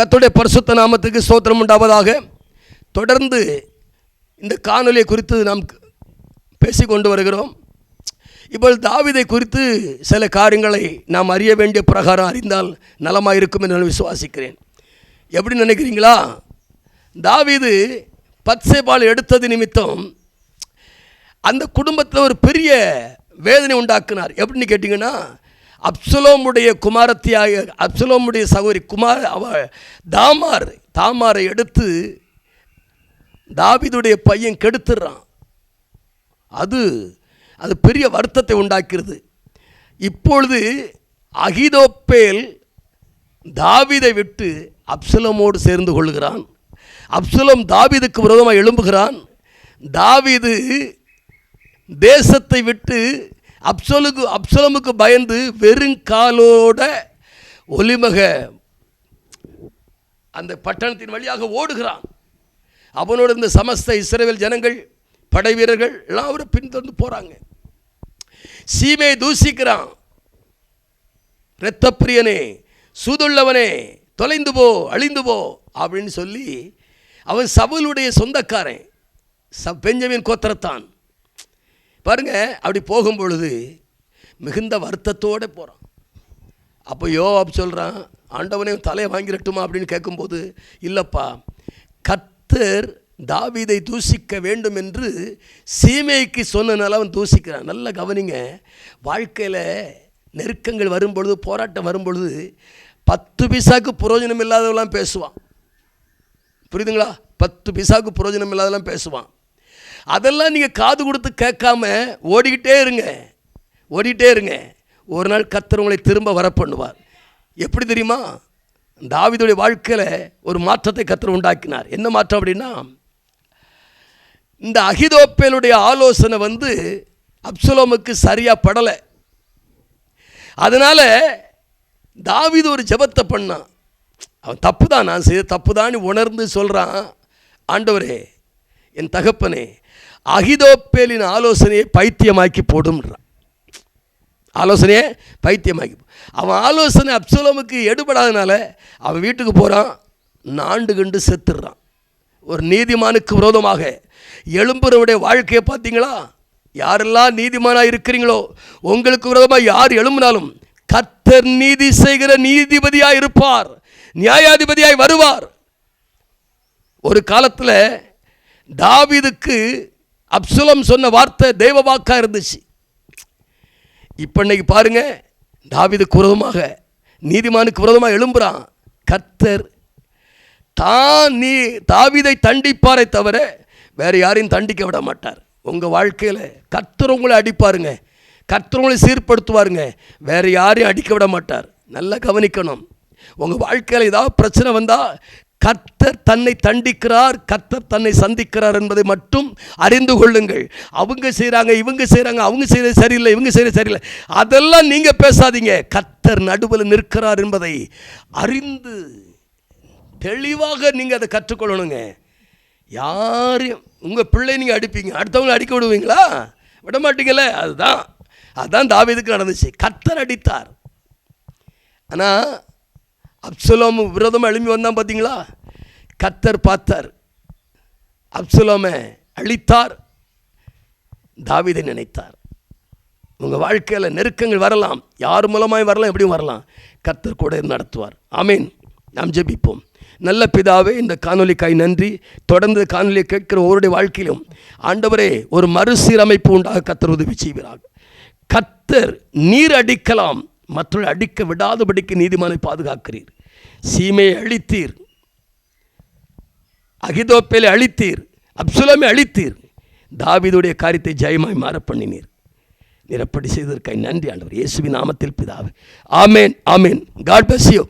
கத்துடைய பரிசுத்த நாமத்துக்கு சோத்திரம் உண்டாவதாக. தொடர்ந்து இந்த காணொலியை குறித்து நாம் பேசிக்கொண்டு வருகிறோம். இப்போ தாவீதை குறித்து சில காரியங்களை நாம் அறிய வேண்டிய பிரகாரம் அறிந்தால் நலமாக இருக்கும் என்று நான் விசுவாசிக்கிறேன். எப்படி நினைக்கிறீங்களா? தாவிது பத்சேபால் எடுத்தது நிமித்தம் அந்த குடும்பத்தில் ஒரு பெரிய வேதனை உண்டாக்குனார். எப்படின்னு கேட்டிங்கன்னா அப்சுலோமுடைய குமாரத்தியாக அப்சுலோமுடைய சகோதரி குமார் அவ தாமார் தாமாரை எடுத்து தாவிதுடைய பையன் கெடுத்துடுறான் அது அது பெரிய வருத்தத்தை உண்டாக்கிறது. இப்பொழுது அகிதோப்பேல் தாவிதை விட்டு அப்சலமோடு சேர்ந்து கொள்கிறான். அப்சலம் தாவிதுக்கு விரோதமாக எழும்புகிறான். தாவிது தேசத்தை விட்டு அப்சலுக்கு அப்சலமுக்கு பயந்து வெறுங்காலோட ஒலிமக அந்த பட்டணத்தின் வழியாக ஓடுகிறான். அவனோட இந்த சமஸ்த இஸ்ரேல் ஜனங்கள் படை வீரர்கள் எல்லாம் அவரை பின்தொடர்ந்து போகிறாங்க சீமையை தூசிக்கிறான். இரத்தப்பிரியனே சூதுள்ளவனே தொலைந்து போ அழிந்து போ அப்படின்னு சொல்லி அவன் சவுலுடைய சொந்தக்காரன் ச பெஞ்சமின் கோத்திரத்தான். பாருங்க அப்படி போகும் பொழுது மிகுந்த வருத்தத்தோடு போகிறான் அப்போ யோவாப் சொல்கிறான் ஆண்டவனே தலையை வாங்கிடட்டுமா அப்படின்னு கேட்கும்போது இல்லைப்பா கத்தர் தாவிதை தூசிக்க வேண்டும் என்று சீமைக்கு சொன்னனால அவன் தூசிக்கிறான். நல்லா கவனிங்க வாழ்க்கையில் நெருக்கங்கள் வரும்பொழுது போராட்டம் வரும்பொழுது பத்து பைசாக்கு புரோஜனம் இல்லாதவெல்லாம் பேசுவான். புரியுதுங்களா? பத்து பைசாக்கு புரோஜனம் இல்லாதெல்லாம் பேசுவான். அதெல்லாம் நீங்கள் காது கொடுத்து கேட்காம ஓடிக்கிட்டே இருங்க. ஓடிக்கிட்டே இருங்க. ஒரு நாள் கத்தர் உங்களை திரும்ப வர பண்ணுவார் எப்படி தெரியுமா? தாவிதுடைய வாழ்க்கையில் ஒரு மாற்றத்தை கத்தர் உண்டாக்கினார். என்ன மாற்றம் அப்படின்னா இந்த அகிதோப்பேலுடைய ஆலோசனை வந்து அப்சலோமுக்கு சரியாக படலை. அதனால் தாவிது ஒரு ஜெபத்தை பண்ணான். அவன் தப்பு தான் நான் செய்த தப்பு தான் உணர்ந்து சொல்கிறான் ஆண்டவரே என் தகப்பனே அகிதோப்பேலின் ஆலோசனையை பைத்தியமாக்கி போடும்ன்றான் ஆலோசனையை பைத்தியமாக்கி அவன் ஆலோசனை அப்சலோமுக்கு எடுபடாதனால அவன் வீட்டுக்கு போகிறான் நாண்டு கண்டு செத்துடுறான் ஒரு நீதிமானுக்கு விரோதமாக எழும்புறவுடைய வாழ்க்கையை பார்த்தீங்களா? யாரெல்லாம் நீதிமானாக இருக்கிறீங்களோ உங்களுக்கு விரோதமாக யார் எழும்பினாலும் கத்தர் நீதி செய்கிற நீதிபதியாக இருப்பார் நியாயாதிபதியாய் வருவார். ஒரு காலத்தில் தாவிதுக்கு அப்சுலம் சொன்ன வார்த்தை தெய்வ வாக்கா இருந்துச்சு. இப்போ இன்னைக்கு பாருங்க தாவிதுக்கு விரோதமாக நீதிமானுக்கு விரோதமாக எழும்புறான். கர்த்தர் தான் நீ தாவிதை தண்டிப்பாரே தவிர வேற யாரையும் தண்டிக்க விட மாட்டார். உங்கள் வாழ்க்கையில் கர்த்தர் உங்களை அடிப்பாருங்க. கர்த்தர் உங்களை சீர்படுத்துவாருங்க. வேறு யாரையும் அடிக்க விட மாட்டார். நல்லா கவனிக்கணும். உங்கள் வாழ்க்கையில் ஏதாவது பிரச்சனை வந்தால் கர்த்தர் தன்னை தண்டிக்கிறார் கர்த்தர் தன்னை சந்திக்கிறார் என்பதை மட்டும் அறிந்து கொள்ளுங்கள். அவங்க செய்கிறாங்க இவங்க செய்கிறாங்க அவங்க செய்கிறது சரியில்லை இவங்க செய்கிறது சரியில்லை. அதெல்லாம் நீங்கள் பேசாதீங்க. கர்த்தர் நடுவில் நிற்கிறார் என்பதை அறிந்து தெளிவாக நீங்கள் அதை கற்றுக்கொள்ளணுங்க. யாரையும் உங்கள் பிள்ளை நீங்கள் அடிப்பீங்க. அடுத்தவங்களை அடிக்க விடுவீங்களா? விட மாட்டீங்களே அதுதான். அதுதான் தாவீதுக்கு நடந்துச்சு. கர்த்தர் அடித்தார். ஆனால் அப்சலோம் விரதம் எழும்பி வந்தான் பார்த்தீங்களா கத்தர் பார்த்தார். அப்சலோமை அழித்தார். தாவிதை நினைத்தார். உங்கள் வாழ்க்கையில் நெருக்கங்கள் வரலாம். யார் மூலமாய் வரலாம் எப்படியும் வரலாம். கத்தர் கூட நடத்துவார். ஆமீன். நாம் ஜெபிப்போம். நல்ல பிதாவே இந்த காணொலிக்காய் நன்றி. தொடர்ந்து காணொலியை கேட்கிற ஒவ்வொருடைய வாழ்க்கையிலும் ஆண்டவரே ஒரு மறுசீரமைப்பு உண்டாக கத்தர் உதவி செய்கிறார் கத்தர் நீர் அடிக்கலாம். மற்றொரு அடிக்க விடாதபடிக்கு நீதிமானை பாதுகாக்கிறீர். சீமையை அழித்தீர். அகிதோப்பேலை அழித்தீர். அப்சுலமை அழித்தீர். தாவிதுடைய காரியத்தை ஜெயமாய் மாற பண்ணினீர். நீர் அப்படி செய்ததற்காய் நன்றி ஆண்டவர். இயேசுவின் நாமத்தில் பிதாவே. ஆமேன் ஆமேன். God bless you.